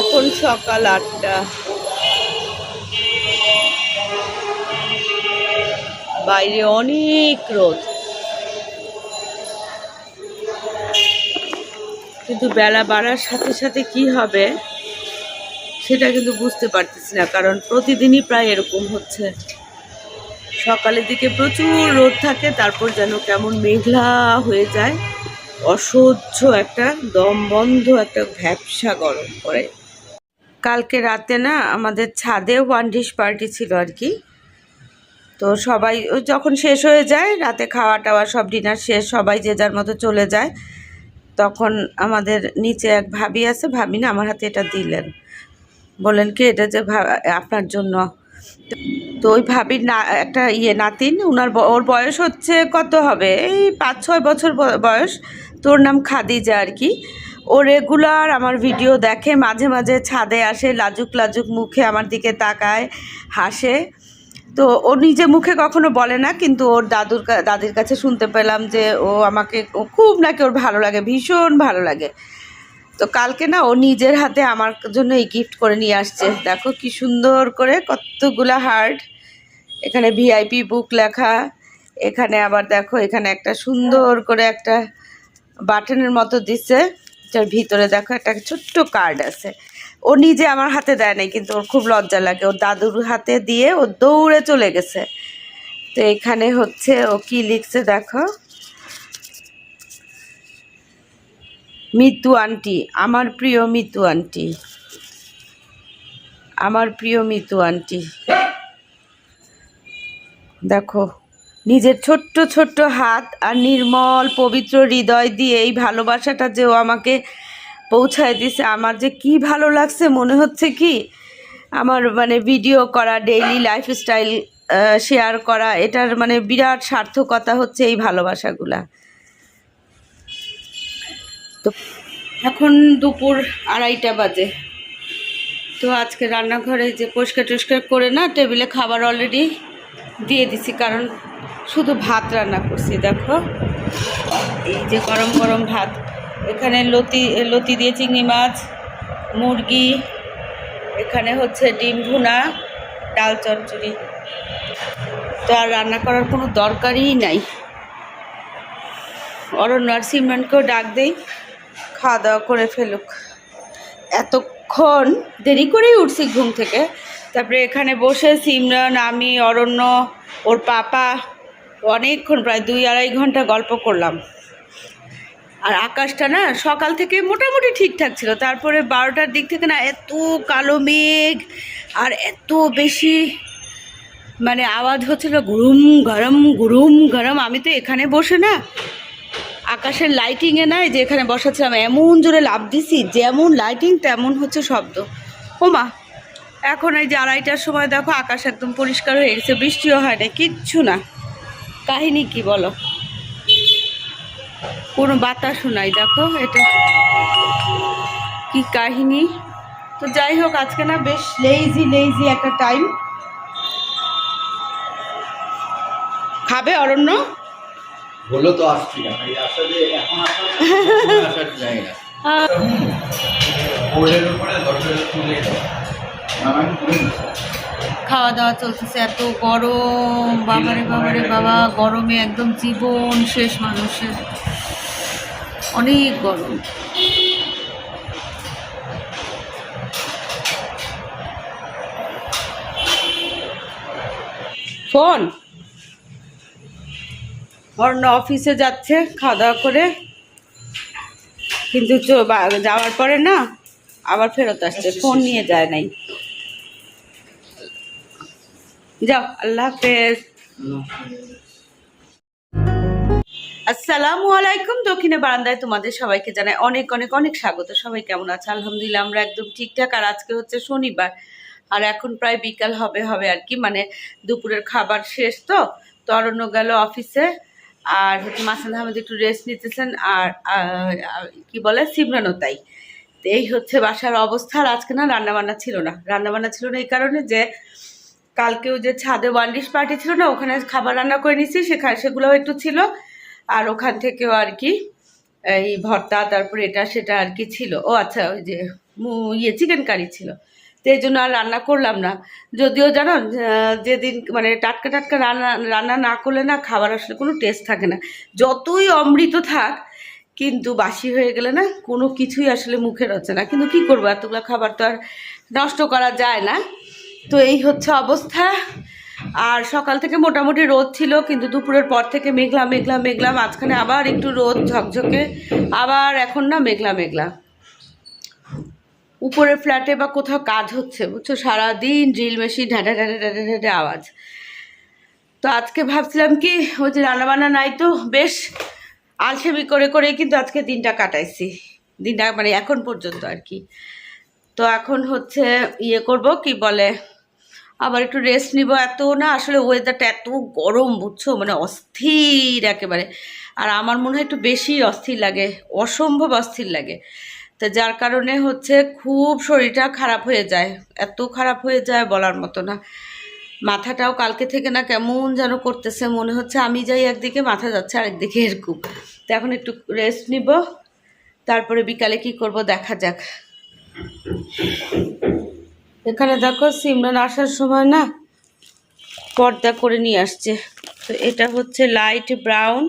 এখন সকাল আটটা। বাইরে অনেক রোদ। কিন্তু বেলা বাড়ার সাথে সাথে কি হবে, সেটা কিন্তু বুঝতে পারতেছি না, কারণ প্রতিদিনই প্রায় এরকম হচ্ছে। সকালের দিকে প্রচুর রোদ থাকে, তারপর যেন কেমন মেঘলা হয়ে যায়। অসহ্য একটা, দম বন্ধ, একটা ভ্যাবসা গরম করে কালকে রাতে না আমাদের ছাদে ওয়ান ডিশ পার্টি ছিল আর কি। তো সবাই যখন শেষ হয়ে যায়, রাতে খাওয়া টাওয়া সব ডিনার শেষ, সবাই যে যার মতো চলে যায়, তখন আমাদের নিচে এক ভাবি আছে, ভাবি না আমার হাতে এটা দিলেন। বলেন কি এটা যে আপনার জন্য? তো ওই ভাবির না, একটা ইয়ে নাতিন ওনার ওর বয়স হচ্ছে কত হবে? এই পাঁচ ছয় বছর বয়স। তোর নাম খাদিজা আর কি। ও রেগুলার আমার ভিডিও দেখে, মাঝে মাঝে ছাদে আসে, লাজুক লাজুক মুখে আমার দিকে তাকায়, হাসে। তো ও নিজে মুখে কখনো বলে না, কিন্তু ওর দাদুর দাদির কাছে শুনতে পেলাম যে ও আমাকে খুব নাকি ওর ভালো লাগে, ভীষণ ভালো লাগে। তো কালকে না ও নিজের হাতে আমার জন্য এই গিফট করে নিয়ে আসছে। দেখো কি সুন্দর করে কতগুলা হার্ট এখানে ভিআইপি বুক লেখা, এখানে আবার দেখো এখানে একটা সুন্দর করে একটা বাটনের মতো দিচ্ছে যার ভিতরে দেখো একটা ছোট্ট কার্ড আছে। ও নিজে আমার হাতে দেয় নাই, কিন্তু ওর খুব লজ্জা লাগে। ওর দাদুর হাতে দিয়ে ও দৌড়ে চলে গেছে। তো এখানে হচ্ছে ও কি লিখছে দেখো? মিতু আন্টি আমার প্রিয় মিতু আন্টি আমার প্রিয় মিতু আন্টি দেখো নিজের ছোট্ট ছোট্ট হাত আর নির্মল পবিত্র হৃদয় দিয়ে এই ভালোবাসাটা যে ও আমাকে পৌঁছায় দিছে, আমার যে কি ভালো লাগছে মনে হচ্ছে কি? আমার মানে ভিডিও করা ডেইলি লাইফস্টাইল শেয়ার করা, এটার মানে বিরাট সার্থকতা হচ্ছে এই ভালোবাসাগুলা। তো এখন দুপুর আড়াইটা বাজে। তো আজকে রান্নাঘরে যে পরিষ্কার টরিষ্কার করে না, টেবিলে খাবার অলরেডি দিয়ে দিছি, কারণ শুধু ভাত রান্না করছি, দেখো। এই যে গরম গরম ভাত। এখানে লতি লতি দিয়ে চিংড়ি মাছ, মুরগি, এখানে হচ্ছে ডিম ভুনা, ডাল চচ্চড়ি। তো আর রান্না করার কোনো দরকারই নাই। অরণ্য আর সিমরানকেও ডাক দেই, খাওয়া দাওয়া করে ফেলুক। এতক্ষণ দেরি করেই উঠছি ঘুম থেকে। তারপরে এখানে বসে সিমরান, আমি, অরণ্য, ওর পাপা, অনেকক্ষণ, প্রায় দুই আড়াই ঘণ্টা গল্প করলাম। আর আকাশটা না সকাল থেকে মোটামুটি ঠিকঠাক ছিল। তারপরে বারোটার দিক থেকে না এত কালো মেঘ আর এত বেশি মানে আওয়াজ হচ্ছিল গুরুম গরম গুরুম গরম। আমি তো এখানে বসে না আকাশের লাইটিংয়ে নাই যে এখানে বসাচ্ছিলাম, এমন জোরে লাভ দিছি, যেমন লাইটিং তেমন হচ্ছে শব্দ। ওমা এখন এই যে আড়াইটার সময় দেখো আকাশ একদম পরিষ্কার হয়ে গেছে বৃষ্টিও হয় না কিচ্ছু না। কাহিনী কি বলো? কোনো বাতাসও নাই দেখো এটা কি কাহিনী? তো যাই হোক আজকে না বেশ লেইজি লেইজি একটা টাইম খাবে অরণ্য? বলল তো আসছি না আসলে এখন আসলে আসার জায়গা। খাওয়া দাওয়া চলতেছে, এত গরম, বাবারে বাবারে, বাবা, গরমে একদম জীবন শেষ মানুষের। অনেক গরম। ফোন? অন্য অফিসে যাচ্ছে খাওয়া দাওয়া করে। কিন্তু যাওয়ার পরে না আবার ফেরত আসছে, ফোন নিয়ে যায় নাই। যাও, আল্লাহ হাফেজ। আসসালামু আলাইকুম, দক্ষিণে বারান্দায় তোমাদের সবাইকে জানাই অনেক অনেক অনেক স্বাগত। সবাই কেমন আছে? আলহামদুলিল্লাহ, আমরা একদম ঠিকঠাক। আর আজকে হচ্ছে শনিবার, আর এখন প্রায় বিকাল হবে হবে আর কি মানে দুপুরের খাবার শেষ তো তো অরণ্য গেল অফিসে। আর হচ্ছে মাসান আহমেদ একটু রেস্ট নিতেছেন, আর কি বলে, সিমরানও তাই। এই হচ্ছে বাসার অবস্থা। আর আজকে না রান্নাবান্না ছিল না। রান্নাবান্না ছিল না এই কারণে যে কালকেও যে ছাদে ওয়ান ডিশ পার্টি ছিল না, ওখানে খাবার রান্না করে নিছি সেখানে সেগুলোও একটু ছিল। আর ওখান থেকেও আর কি, এই ভর্তা, তারপরে এটা সেটা আর কি ছিল। ও আচ্ছা ওই যে ইয়ে চিকেন কারি ছিল। তো এই জন্য আর রান্না করলাম না। যদিও জানো যেদিন মানে টাটকা টাটকা রান্না রান্না না করলে না খাবার আসলে কোনো টেস্ট থাকে না। যতই অমৃত থাক, কিন্তু বাসি হয়ে গেলে না কোনো কিছুই আসলে মুখে রচ্ছে না। কিন্তু কি করব, এতগুলো খাবার তো আর নষ্ট করা যায় না। তো এই হচ্ছে অবস্থা। আর সকাল থেকে মোটামুটি রোদ ছিল, কিন্তু দুপুরের পর থেকে মেঘলা মেঘলা মেঘলা। মাঝখানে আবার একটু রোদ, ঝকঝকে। আবার এখন না মেঘলা মেঘলা। উপরের ফ্ল্যাটে বা কোথাও কাজ হচ্ছে, বুঝছ? সারাদিন ড্রিল মেশিন ঢাডা ঢাডা ঢাডা ঢাডা আওয়াজ। তো আজকে ভাবছিলাম কি, ওই যে রান্নাবান্না নাই তো, বেশ আলসেমি করে করে কিন্তু আজকে দিনটা কাটাইছি। দিনটা মানে এখন পর্যন্ত আর কি। তো এখন হচ্ছে ইয়ে করব, কি বলে আবার একটু রেস্ট নিব এত না, আসলে ওয়েদারটা এত গরম, বুঝছ? মানে অস্থির একেবারে। আর আমার মনে হয় একটু বেশি অস্থির লাগে, অসম্ভব অস্থির লাগে। তো যার কারণে হচ্ছে খুব শরীরটা খারাপ হয়ে যায়, এত খারাপ হয়ে যায় বলার মতো না। মাথাটাও কালকে থেকে না কেমন যেন করতেছে, মনে হচ্ছে আমি যাই একদিকে, মাথা যাচ্ছে আরেকদিকে এরকম। তো এখন একটু রেস্ট নিব, তারপরে বিকালে কি করব দেখা যাক। এখানে দেখো সিমরান আসার সময় না পর্দা করে নিয়ে আসছে। তো এটা হচ্ছে লাইট ব্রাউন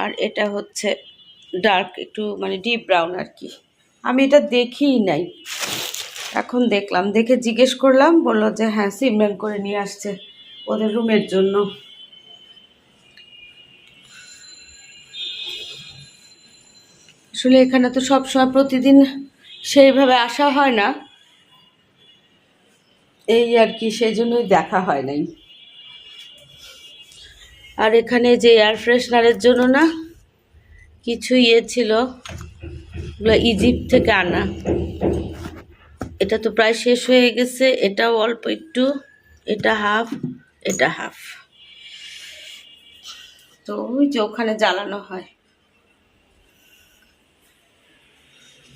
আর এটা হচ্ছে ডার্ক একটু মানে ডিপ ব্রাউন আর কি। আমি এটা দেখিই নাই। এখন দেখলাম, দেখে জিজ্ঞেস করলাম, বলল যে হ্যাঁ সিমরান করে নিয়ে আসছে ওদের রুমের জন্য। আসলে এখানে তো সব সময় প্রতিদিন সেইভাবে আসা হয় না। এই আর কি, সেই জন্যই দেখা হয় নাই। আর এখানে যে এয়ার ফ্রেশনারের জন্য না, কিছু ইয়ে ছিল, ওগুলো ইজিপ্ট থেকে আনা। এটা তো প্রায় শেষ হয়ে গেছে, এটাও অল্প একটু, এটা হাফ এটা হাফ তো ওই যে ওখানে জ্বালানো হয়।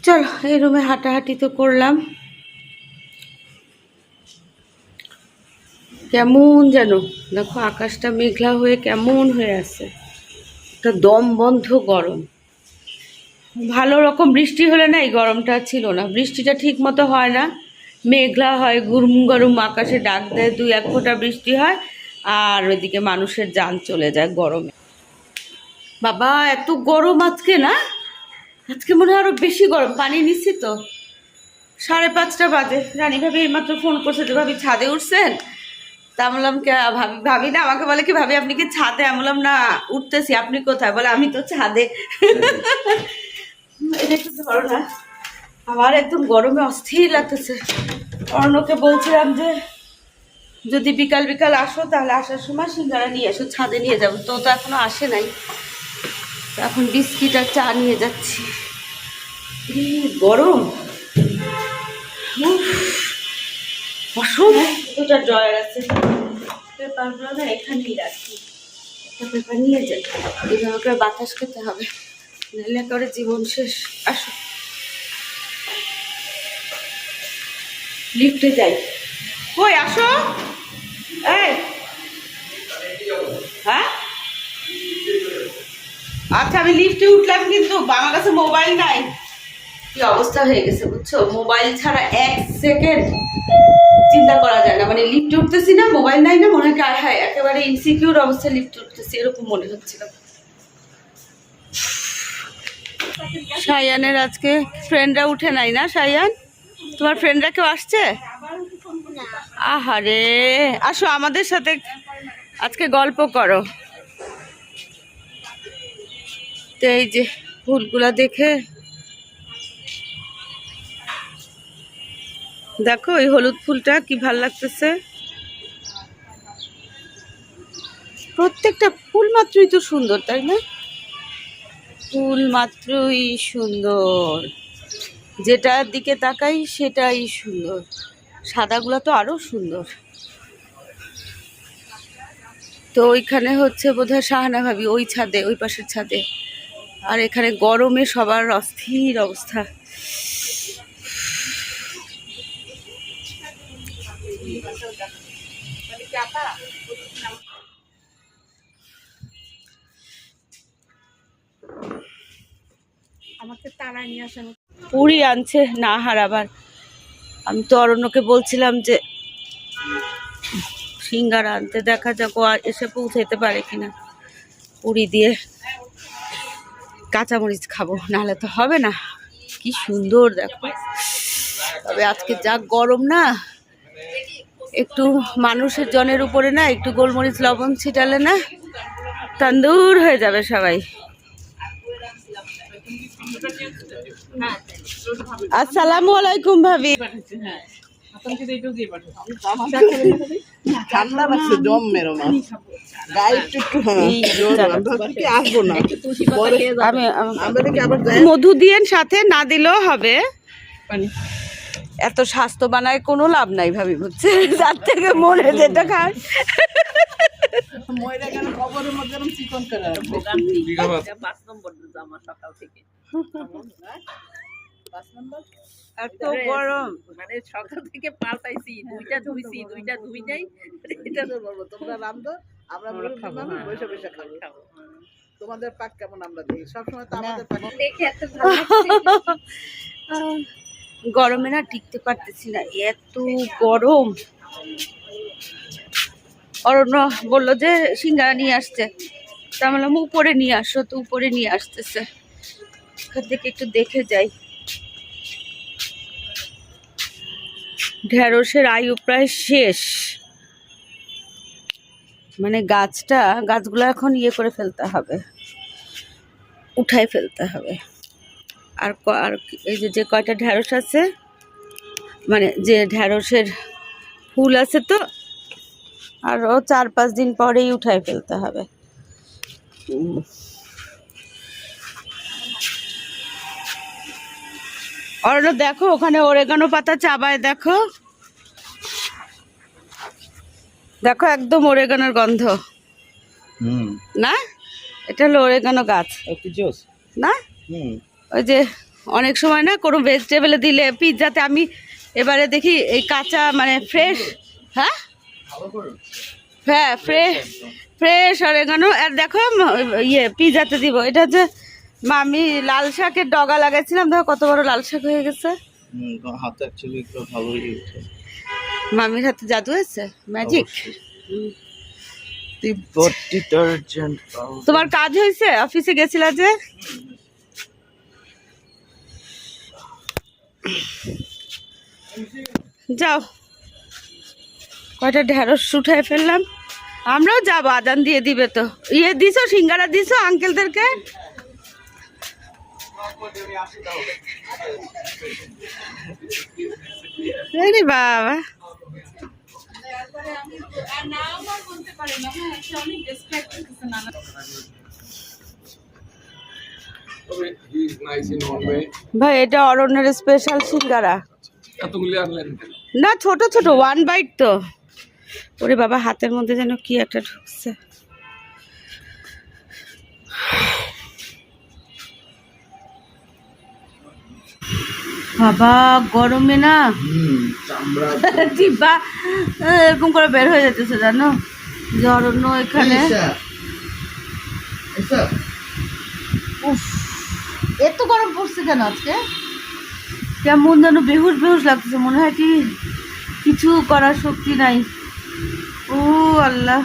চলো, এই রুমে হাঁটাহাঁটি তো করলাম। কেমন যেন? দেখো, আকাশটা মেঘলা হয়ে কেমন হয়ে আছে। একটা দম বন্ধ গরম। ভালো রকম বৃষ্টি হলে না এই গরমটা ছিল না। বৃষ্টিটা ঠিক মতো হয় না। মেঘলা হয় গুরুম গরম আকাশে ডাক দেয়, দুই এক ফোঁটা বৃষ্টি হয়, আর ওইদিকে মানুষের যান চলে যায় গরমে। বাবা, এত গরম আজকে না? আজকে মনে হয় আরও বেশি গরম। পানি নিচ্ছি তো। সাড়ে পাঁচটা বাজে। রানী ভাবি এইমাত্র ফোন করছে যে, ভাবি ছাদে উঠছেন? তা বললাম ভাবি ভাবি না আমাকে বলে কি ভাবি আপনি কি ছাদে? আমি বললাম না উঠতেছি আপনি কোথায়? বলে আমি তো ছাদে। এটা একটু আমার একদম গরমে অস্থির লাগতেছে। অর্ণকে বলছিলাম যে যদি বিকাল বিকাল আসো তাহলে আসার সময় সিঙ্গারা নিয়ে এসো ছাদে নিয়ে যাব। তো তো এখনও আসে নাই। এখন বিস্কিট আর চা নিয়ে যাচ্ছি। গরম। উফ, ড্রয়ার আছে। পেপারগুলো না এখানেই একটা পেপার নিয়ে যাই। বাতাস খেতে হবে। নাহলে জীবন শেষ। আসো। লিফটে যাই। কই, আসো? এই। হ্যাঁ? আচ্ছা আমি লিফটে উঠলাম কিন্তু আমার কাছে মোবাইল নাই। কি অবস্থা হয়ে গেছে বুঝছ? মোবাইল ছাড়া এক সেকেন্ড চিন্তা করা যায় না। মানে লিফ্ট উঠতেছি না, মোবাইল নাই না, মনে হয় আয় একেবারে ইনসিকিউর অবস্থায় লিফ্ট উঠতেছি, এরকম মনে হচ্ছিল। সায়ানের আজকে ফ্রেন্ডরা উঠে নাই না, সায়ান? তোমার ফ্রেন্ডরা কেউ আসছে? আহারে, আসো আমাদের সাথে আজকে গল্প করো। তো এই যে ফুলগুলা দেখে দেখো এই হলুদ ফুলটা কি ভালো লাগতেছে? প্রত্যেকটা ফুল মাত্রই তো সুন্দর তাই না? ফুল মাত্রই সুন্দর। যেটার দিকে তাকাই সেটাই সুন্দর। সাদাগুলো তো আরও সুন্দর। তো ওইখানে হচ্ছে বোধহয় শাহানা ভাবি ওই ছাদে ওই পাশের ছাদে। আর এখানে গরমে সবার অস্থির অবস্থা। পুরি আনছে, না হারাবার আমি তো অরণ্যকে বলছিলাম যে, সিঙ্গারা আনতে দেখা যাক ও এসে পৌঁছাইতে পারে কিনা। পুরি দিয়ে কাঁচামরিচ খাব, নাহলে তো হবে না। কি সুন্দর দেখো। তবে আজকে যা গরম না একটু মানুষের জনের উপরে না একটু গোলমরিচ লবণ ছিটালে না তন্দুর হয়ে যাবে সবাই। আসসালামু আলাইকুম ভাবি। ঠান্ডা লাগছে জম মেরো হ্যাঁ না। মধু দিয়েন সাথে না দিলেও হবে। এত স্বাস্থ্য বানায় কোনো লাভ নাই ভাবি বুঝছে? যার থেকে মনে যেটা খায়? এত গরম। মানে সকাল থেকে পাল্টাইছি দুইটা ধুইছি দুইটা ধুই নাই। এটা তো বলব তোমরা রান্ধো আমরা খাব, হ্যাঁ। বসে বসে খাব। খাব। তোমাদের পাক কেমন আমরা দেখি সবসময় তো আমাদের পাক দেখে এত ভালো লাগছে। গরমে না টিকতে পারতেছি না, এত গরম। অরণ্য বলল যে, সিঙ্গারা নিয়ে আসছে। তা বললাম, উপরে নিয়ে আসো তো, উপরে নিয়ে আসতেছে। ওখান থেকে একটু দেখে যাই। ঢেঁড়সের আয়ু প্রায় শেষ। মানে গাছটা, গাছগুলো এখন ইয়ে করে ফেলতে হবে। উঠায় ফেলতে হবে। আর ক- আর এই যে যে কয়টা ঢ্যাঁড়স আছে মানে যে ঢ্যাঁড়সের ফুল আছে তো আর ও চার পাঁচ দিন পরেই উঠায় ফেলতে হবে। অরণ্য দেখো ওখানে ওরেগানো পাতা চাবায় দেখো। দেখো একদম ওরেগানোর গন্ধ। হুম। না? এটা হলো ওরেগানো গাছ। না? হুম। ওই যে অনেক সময় না কোনো ভেজিটেবলে দিলে পিৎজাতে আমি এবারে দেখি এই কাঁচা মানে ফ্রেশ হ্যাঁ? হ্যাঁ ফ্রেশ ফ্রেশ অরেগানো আর দেখো ইয়ে পিৎজাতে দিব। এটা হচ্ছে মামি লাল শাকের ডগা লাগাইছিলাম। দেখো কত বড় লাল শাক হয়ে গেছে। হাতে অ্যাকচুয়ালি ভালোই মামির হাতে জাদু আছে ম্যাজিক তোমার কাজ হয়েছে? অফিসে গেছিলা যে? যাও। কয়টা ঢেঁড়স উঠায় ফেললাম। আমরাও যাব, আদান দিয়ে দিবে তো। ইয়ে দিছো, সিঙ্গারা দিছো আঙ্কেলদেরকে? বাবা. ভাই এটা অরণ্যের স্পেশাল সিঙ্গারা? না ছোট ছোট ওয়ান বাইট তো। ওরে বাবা হাতের মধ্যে যেন কি একটা ঢুকছে। বাবা গরমে না? আহ, এরকম করে বের হয়ে যেতেছে জানো? যে অরণ্য এখানে। এত গরম পড়ছে কেন আজকে? কেমন যেন বেহুশ বেহুশ লাগতেছে, মনে হয় কি কিছু করার শক্তি নাই। ও আল্লাহ।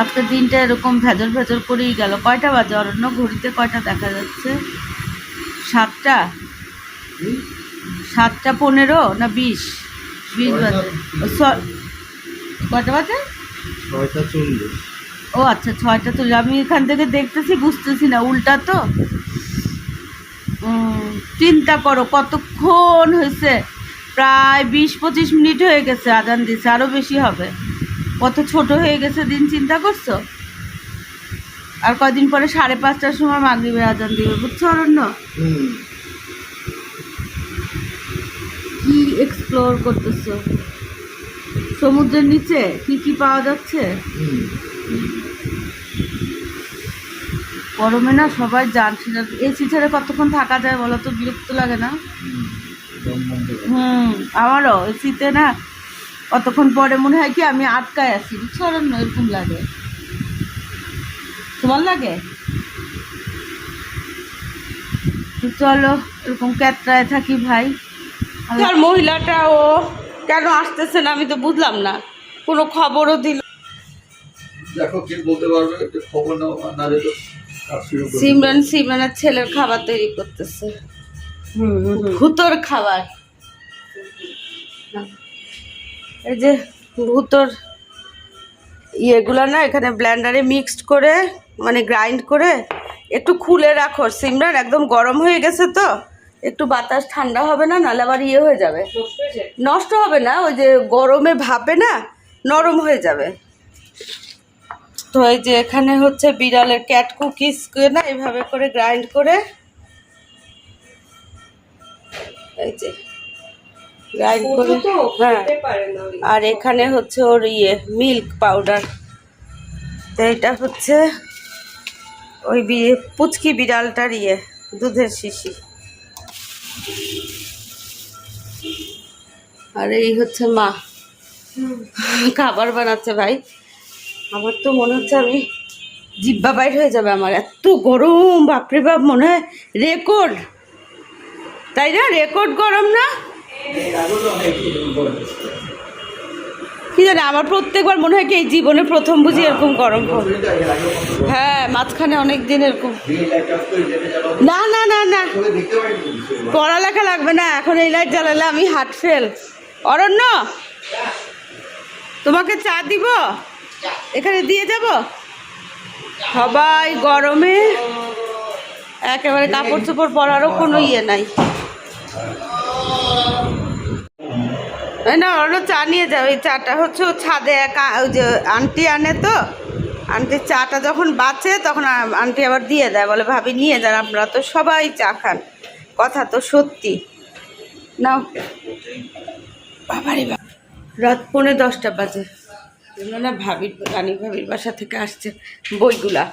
আজকের দিনটা এরকম ভেজর ভেজর করেই গেল। কয়টা বাজে? অরণ্য ঘড়িতে কয়টা দেখা যাচ্ছে? সাতটা? সাতটা পনেরো না বিশ? বিশ বাজে। কয়টা বাজে? ছয়টা চল্লিশ। ও আচ্ছা ছয়টা তো আমি এখান থেকে দেখতেছি বুঝতেছি না উল্টা তো। চিন্তা করো কতক্ষণ হয়েছে? প্রায় বিশ পঁচিশ মিনিট হয়ে গেছে আজান দিছে আরও বেশি হবে। কত ছোট হয়ে গেছে দিন চিন্তা করছ? আর কয়দিন পরে সাড়ে পাঁচটার সময় মাগরিবের আজান দিবে বুঝছ অরণ্য? কি এক্সপ্লোর করতেছো? সমুদ্রের নিচে কি কি পাওয়া যাচ্ছে? গরমে না সবাই যান এসি ছেড়ে কতক্ষণ থাকা যায় বলো তো? বিরক্ত লাগে না? হুম। আমারও। এসিতে না কতক্ষণ পরে মনে হয় কি আমি আটকায় আছি, বুঝছ? অরণ্য এরকম লাগে। তোমার লাগে? চলো, এরকম ক্যাটরায় থাকি ভাই। আর মহিলাটা ও কেন আসতেছে না আমি তো বুঝলাম না। কোনো খবরও দিল দেখো কে বলতে পারবে একটু খবর নাও না দিলে কাজ শুরু করবে। সিমরান সিমরানের ছেলের খাবার তৈরি করতেছে। ভূতর খাবার। এই যে ভূতর ইয়েগুলো না এখানে ব্লেন্ডারে মিক্সড করে মানে গ্রাইন্ড করে একটু খুলে রাখো। সিমরান একদম গরম হয়ে গেছে তো একটু বাতাস ঠান্ডা হবে না নাহলে আবার ইয়ে হয়ে যাবে। নষ্ট হবে না ওই যে গরমে ভাপে না নরম হয়ে যাবে। তো এই যে এখানে হচ্ছে বিড়ালের ক্যাট কুকিজ না এভাবে করে গ্রাইন্ড করে এই যে গ্রাইন্ড করে হ্যাঁ। আর এখানে হচ্ছে ওর ইয়ে মিল্ক পাউডার তো এটা হচ্ছে ওই পুচকি বিড়ালটার ইয়ে দুধের শিশি। আর এই হচ্ছে মা। খাবার বানাচ্ছে ভাই। আমার তো মনে হচ্ছে আমি জিব্বা বাইর হয়ে যাবে আমার। এত গরম, বাপরে বাপ, মনে হয় রেকর্ড তাই না? রেকর্ড গরম না? কি জানি, আমার প্রত্যেকবার মনে হয় কি এই জীবনে প্রথম বুঝি এরকম গরম হ্যাঁ মাঝখানে অনেক দিন এরকম। না না না না। পড়ালেখা লাগবে না, এখন এই লাইট জ্বালালে আমি হাট ফেল অরণ্য, তোমাকে চা দিব? এখানে দিয়ে যাব? সবাই গরমে একেবারে কাপড় চোপড় পরারও কোনো ইয়ে নাই। না ওরা চা নিয়ে যাও। এই চাটা হচ্ছে ছাদে এক, ওই যে আন্টি আনে তো, আন্টির চাটা যখন বাঁচে তখন আন্টি আবার দিয়ে দেয়, বলে, ভাবি, নিয়ে যান আপনারা তো সবাই চা খান। কথা তো সত্যি। নাও। বাবারে বাবা। রাত পৌনে দশটা বাজে। না ভাবির, রানী ভাবির বাসা থেকে আসছে বইগুলা।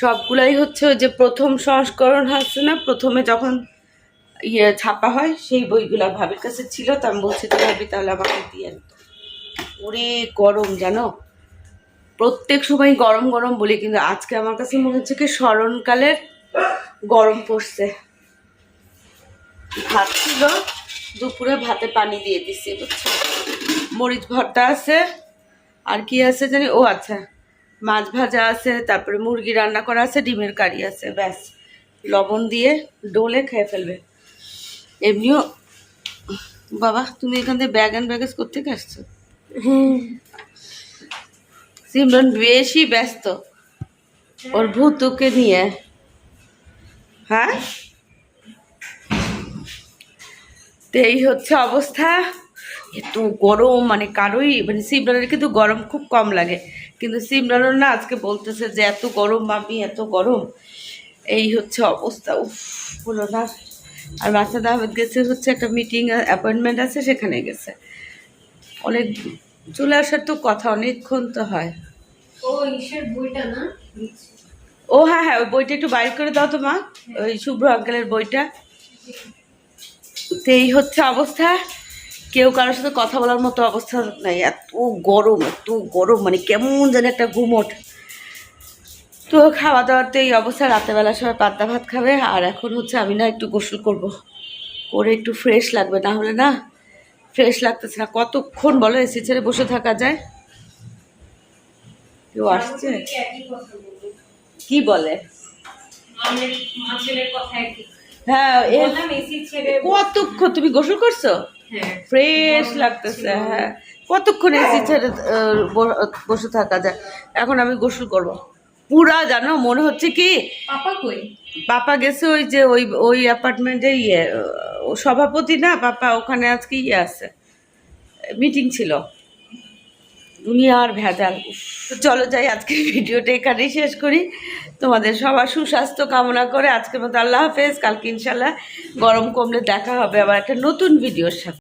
সবগুলাই হচ্ছে ওই যে প্রথম সংস্করণ হচ্ছে না, প্রথমে যখন ইয়ে ছাপা হয়, সেই বইগুলা ভাবির কাছে ছিল, তা আমি বলছি তো ভাবি, তাহলে আমাকে দিয়ে। ওরে গরম, জানো? প্রত্যেক সময় গরম গরম বলি, কিন্তু আজকে আমার কাছে মনে হচ্ছে কি স্মরণকালের গরম পড়ছে। ভাত ছিল, দুপুরে ভাতে পানি দিয়ে দিছি, বুঝছ? মরিচ ভর্তা আছে আর কি আছে জানি? ও আচ্ছা মাছ ভাজা আছে তারপরে মুরগি রান্না করা আছে ডিমের কারি আছে ব্যাস। লবণ দিয়ে ডোলে খেয়ে ফেলবে। এমনিও বাবা তুমি এখান থেকে ব্যাগ অ্যান্ড ব্যাগেজ করতে আসছো? সিমরন বেশি ব্যস্ত। ওর ভূতুকে নিয়ে। হ্যাঁ? তো এই হচ্ছে অবস্থা। এত গরম মানে কারোই মানে সিমরানের কিন্তু গরম খুব কম লাগে। কিন্তু সিমরানের না আজকে বলতেছে যে এত গরম মামি এত গরম। এই হচ্ছে অবস্থা। উফ বলো না। আর মাসাদ আহমেদ গেছে হচ্ছে একটা মিটিং অ্যাপয়েন্টমেন্ট আছে সেখানে গেছে। অনেক চলে আসার তো কথা অনেকক্ষণ তো হয়। ও হ্যাঁ হ্যাঁ ওই বইটা একটু বাইর করে দাও তো মা। ওই শুভ্র আঙ্কেলের বইটা। তো এই হচ্ছে অবস্থা। কেউ কারোর সাথে কথা বলার মতো অবস্থা নাই। এত গরম এত গরম মানে কেমন যেন একটা ঘুমট তো খাওয়া দাওয়ার তো এই অবস্থা রাতেবেলা সবাই পান্তা ভাত খাবে আর এখন হচ্ছে আমি না একটু গোসল করব। করে একটু ফ্রেশ লাগবে না হলে না ফ্রেশ লাগতেছে না। কতক্ষণ বলো এসি ছেড়ে বসে থাকা যায়? কেউ আসছে? কি বলে? হ্যাঁ কতক্ষণ? তুমি গোসল করছ? ফ্রেশ লাগতেছে হ্যাঁ। কতক্ষণ এসি ছেড়ে বসে থাকা যায়? এখন আমি গোসল করব। পুরা জানো মনে হচ্ছে কি? পাপা কই? পাপা গেছে ওই যে ওই ওই অ্যাপার্টমেন্টের ইয়ে সভাপতি না পাপা ওখানে আজকে ইয়ে আছে। মিটিং ছিল। দুনিয়ার ভেজাল। তো চলো যাই আজকের ভিডিওটা এখানেই শেষ করি। তোমাদের সবার সুস্বাস্থ্য কামনা করে আজকের মতো আল্লাহ হাফেজ। কালকে ইনশাল্লাহ গরম কমলে দেখা হবে আবার একটা নতুন ভিডিওর সাথে।